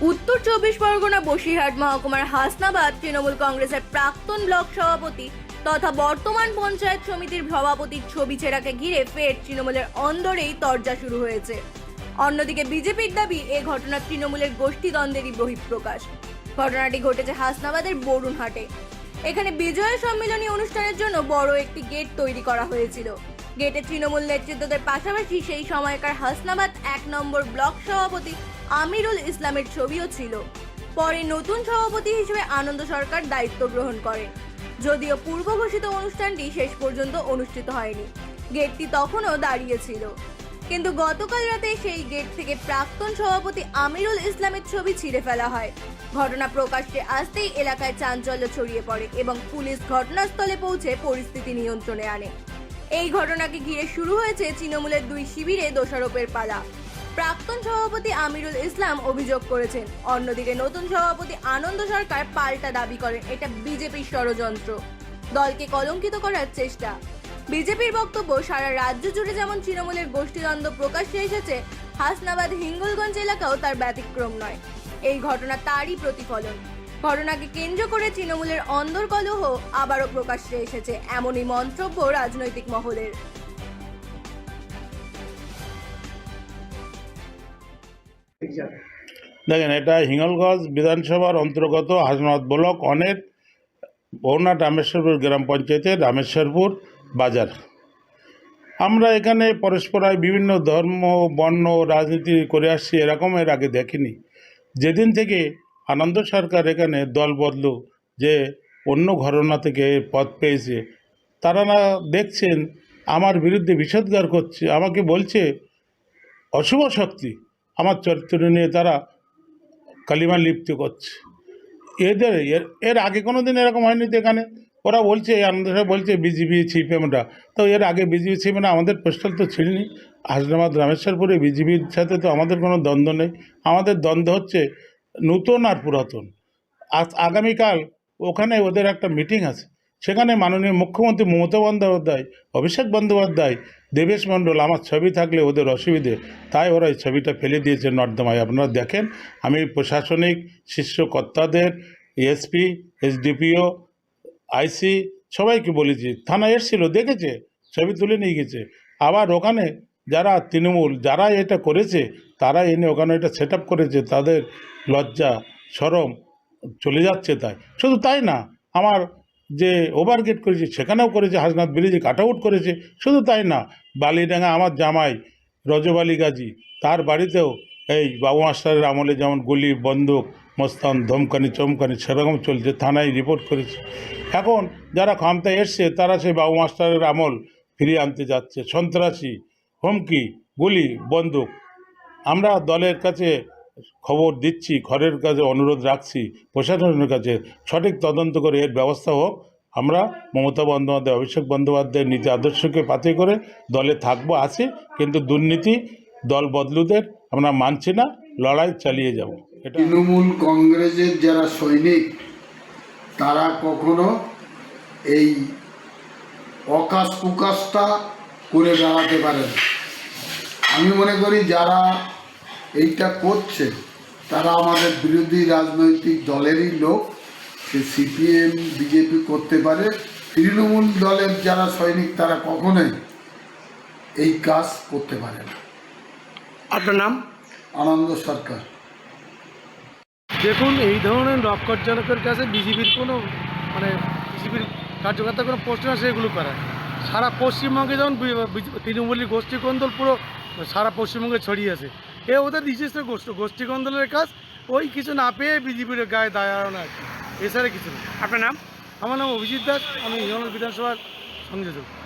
উত্তর চব্বিশ পরগনা, বসিরহাট মহকুমার হাসনাবাদ তৃণমূল কংগ্রেসের প্রাক্তন ব্লক সভাপতি তথা বর্তমান পঞ্চায়েত সমিতির সভাপতির ছবি ছেঁড়াকে ঘিরে ফের তৃণমূলের অন্দরেই তরজা শুরু হয়েছে। অন্যদিকে বিজেপির দাবি, এ ঘটনা তৃণমূলের গোষ্ঠীদ্বন্দ্বেরই বহিঃপ্রকাশ। ঘটনাটি ঘটেছে হাসনাবাদের বরুণহাটে। এখানে বিজয় সম্মেলনী অনুষ্ঠানের জন্য বড় একটি গেট তৈরি করা হয়েছিল। গেটে তৃণমূল নেতৃত্বদের পাশাপাশি সেই সময়কার হাসনাবাদ এক নম্বর ব্লক সভাপতি আমিরুল ইসলামের ছবিও ছিল। পরে নতুন সভাপতি হিসেবে আনন্দ সরকার দায়িত্ব গ্রহণ করেন যদিও পূর্ব ঘোষিত অনুষ্ঠানটি শেষ পর্যন্ত অনুষ্ঠিত হয়নি। গেটটি তখনও দাঁড়িয়েছিল কিন্তু গতকাল রাতে সেই গেট থেকে প্রাক্তন সভাপতি আমিরুল ইসলামের ছবি ছিঁড়ে ফেলা হয়। ঘটনা প্রকাশ্যে আসতেই এলাকায় চাঞ্চল্য ছড়িয়ে পড়ে এবং পুলিশ ঘটনাস্থলে পৌঁছে পরিস্থিতি নিয়ন্ত্রণে আনে। এই ঘটনাকে ঘিরে শুরু হয়েছে তৃণমূলের দুই শিবিরে দোষারোপের পালা। প্রাক্তন সভাপতি আমিরুল ইসলাম অভিযোগ করেছেন, অন্যদিকে নতুন সভাপতি আনন্দ সরকার পাল্টা দাবি করেন, এটা বিজেপির ষড়যন্ত্র। দলকে কলঙ্কিত করার চেষ্টা। বিজেপির বক্তব্য, সারা রাজ্য জুড়ে যেমন তৃণমূলের গোষ্ঠীদ্বন্দ্ব প্রকাশ্যে এসেছে, হাসনাবাদ হিঙ্গলগঞ্জ এলাকাও তার ব্যতিক্রম নয়। এই ঘটনা তারই প্রতিফলন। ঘটনাকে কেন্দ্র করে তৃণমূলের অন্দরকলহ আবারও প্রকাশ্যে এসেছে এমনই মন্তব্য রাজনৈতিক মহলের। দেখেন, এটা হিঙ্গলগঞ্জ বিধানসভার অন্তর্গত হাসনাবাদ ব্লক অনেক বৌনা রামেশ্বরপুর গ্রাম পঞ্চায়েতের রামেশ্বরপুর বাজার। আমরা এখানে পরস্পরায় বিভিন্ন ধর্ম, বর্ণ, রাজনীতি করে আসছি, এরকম এর আগে দেখিনি। যেদিন থেকে আনন্দ সরকার এখানে দল বদলু, যে অন্য ঘটনা থেকে পদ পেয়েছে। তারা না দেখছেন, আমার বিরুদ্ধে বিষোদ্গার করছে, আমাকে বলছে, অশুভ শক্তি, আমার চরিত্র নিয়ে তারা কালিমা লিপ্ত করছে। এদের, এর আগে কোনো দিন এরকম হয়নি তো এখানে? ওরা বলছে, আনন্দ সাহেব বলছে, বিজেপি সিপিএমটা তো এর আগে বিজেপি সিপিএম আমাদের পোস্টাল তো ছিলনি। হাসনাবাদ, রামেশ্বরপুরে বিজেপির সাথে তো আমাদের কোনো দ্বন্দ্ব নেই। আমাদের দ্বন্দ্ব হচ্ছে নূতন আর পুরাতন। আজ আগামীকাল ওখানে ওদের একটা মিটিং আছে। সেখানে মাননীয় মুখ্যমন্ত্রী মমতা বন্দ্যোপাধ্যায়, অভিষেক বন্দ্যোপাধ্যায়, দেবেশ মণ্ডল আমার ছবি থাকলে ওদের অসুবিধে। তাই ওরা এই ছবিটা ফেলে দিয়েছে নর্দমায়। আপনারা দেখেন, আমি প্রশাসনিক শীর্ষ কর্তাদের এসপি, এসডিপিও, আইসি সবাইকে বলেছি থানা এসেছিল, দেখেছে, ছবি তুলে নিয়ে গেছে। আবার ওখানে যারা তৃণমূল, যারা এটা করেছে, তারা এনে ওখানে এটা সেট করেছে, তাদের লজ্জা সরম চলে যাচ্ছে তাই। শুধু তাই না, আমার যে ওভারগেট করেছে, সেখানেও করেছে হাসনাথ ব্রিজে কাট আউট করেছে, শুধু তাই না, বালিডাঙ্গা আমার জামাই রজবালি গাজী, তার বাড়িতেও এই বাবু মাস্টারের আমলে যেমন গুলি, বন্দুক, মস্তান, ধমকানি, চমকানি, সেরকম চলছে, থানায় রিপোর্ট করেছে। এখন যারা ক্ষমতায় এসছে, তারা সেই বাবু মাস্টারের আমল ফিরিয়ে আনতে যাচ্ছে, সন্ত্রাসী হুমকি, গুলি, বন্দুক। আমরা দলের কাছে খবর দিচ্ছি, ঘরের কাছে অনুরোধ রাখছি, প্রশাসনের কাছে। সঠিক তদন্ত করে এর ব্যবস্থা হোক। আমরা মমতা বন্দ্যোপাধ্যায়, অভিষেক বন্দ্যোপাধ্যায়ের নীতি আদর্শকে পাতে করে দলে থাকব, আছি। কিন্তু দুর্নীতি, দল বদলুদের আমরা মানছি না, লড়াই চালিয়ে যাব। এটা তৃণমূল কংগ্রেসের যারা সৈনিক, তারা কখনো এই অকাশ কুকাশটা করে বেড়াতে পারে না। আমি মনে করি যারা এইটা করছে তারা আমাদের বিরোধী রাজনৈতিক দলেরই লোক। সে সিপিএম বিজেপি করতে পারে। তৃণমূল দলের যারা সৈনিক তারা কখনোই এই কাজ করতে পারে না। আপনার নাম? আনন্দ সরকার। দেখুন এই ধরনের নক্করজনকের কাছে বিজেপির কোনো মানে বিজেপির কার্যকর্তা কোনো প্রশ্ন আছে এগুলো করে সারা পশ্চিমবঙ্গে যেমন তৃণমূলী বি- তৃণমূলের গোষ্ঠী কন্দল পুরো সারা পশ্চিমবঙ্গে ছড়িয়ে আছে। এ ওদের নিজস্ব গোষ্ঠ গোষ্ঠী কন্দলের কাজ ওই কিছু না পেয়ে বিজেপির গায়ে দাঁড়ানো আর কি এছাড়া কিছু না। আপনার নাম? আমার নাম অভিজিৎ দাস আমি হিমালয় বিধানসভার সংযোজক।